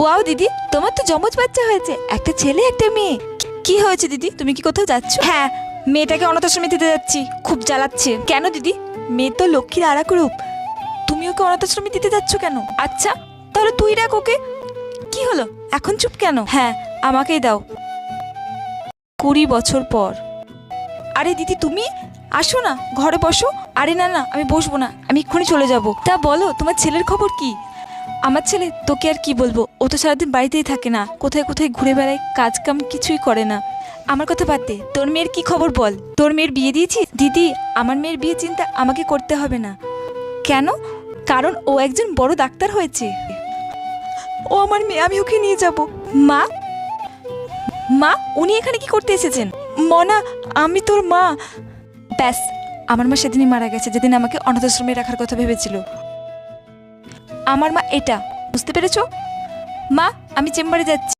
Wow দিদি তোমার তো জমজ বাচ্চা হয়েছে একটা ছেলে একটা মেয়ে। কি হয়েছে দিদি? তুমি কি কোথাও যাচ্ছ? হ্যাঁ মেয়েটাকে অনাথ আশ্রমে দিতে যাচ্ছি খুব জ্বালাচ্ছে। কেন দিদি? মেয়ে তো লক্ষ্মীর আরাক রূপ তুমি ওকে অনাথ আশ্রমে দিতে যাচ্ছ কেন? আচ্ছা তাহলে তুই ডাক ওকে। কি হলো? এখন চুপ কেন? হ্যাঁ আমাকেই দাও। কুড়ি বছর পর। আরে দিদি তুমি? আসো না ঘরে বসো। আরে না না আমি বসবো না আমি এক্ষুনি চলে যাব। তা বলো তোমার ছেলের খবর কি? আমার ছেলে তোকে আর কি বলব? ও তো সারাদিন বাড়িতেই থাকে না। কোথায় কোথায় ঘুরে বেড়ায় কাজ কাম কিছুই করে না। আমার কথা বাদ দে। তোর মেয়ের কি খবর বল? তোর মেয়ের বিয়ে দিয়েছিস দিদি, আমার মেয়ের বিয়ে চিন্তা আমাকে করতে হবে না। কেন? কারণ ও একজন বড় ডাক্তার হয়েছে। ও আমার মেয়ে, আমি ওকে নিয়ে যাব। মা? মা, উনি এখানে কি করতে এসেছেন? মনা, আমি তোর মা। ব্যাস, আমার মা সেদিনই মারা গেছে, যেদিন আমাকে অনাথাশ্রমে রাখার কথা ভেবেছিল। আমার মা এটা বুঝতে পেরেছ? মা আমি চেম্বারে যাচ্ছি।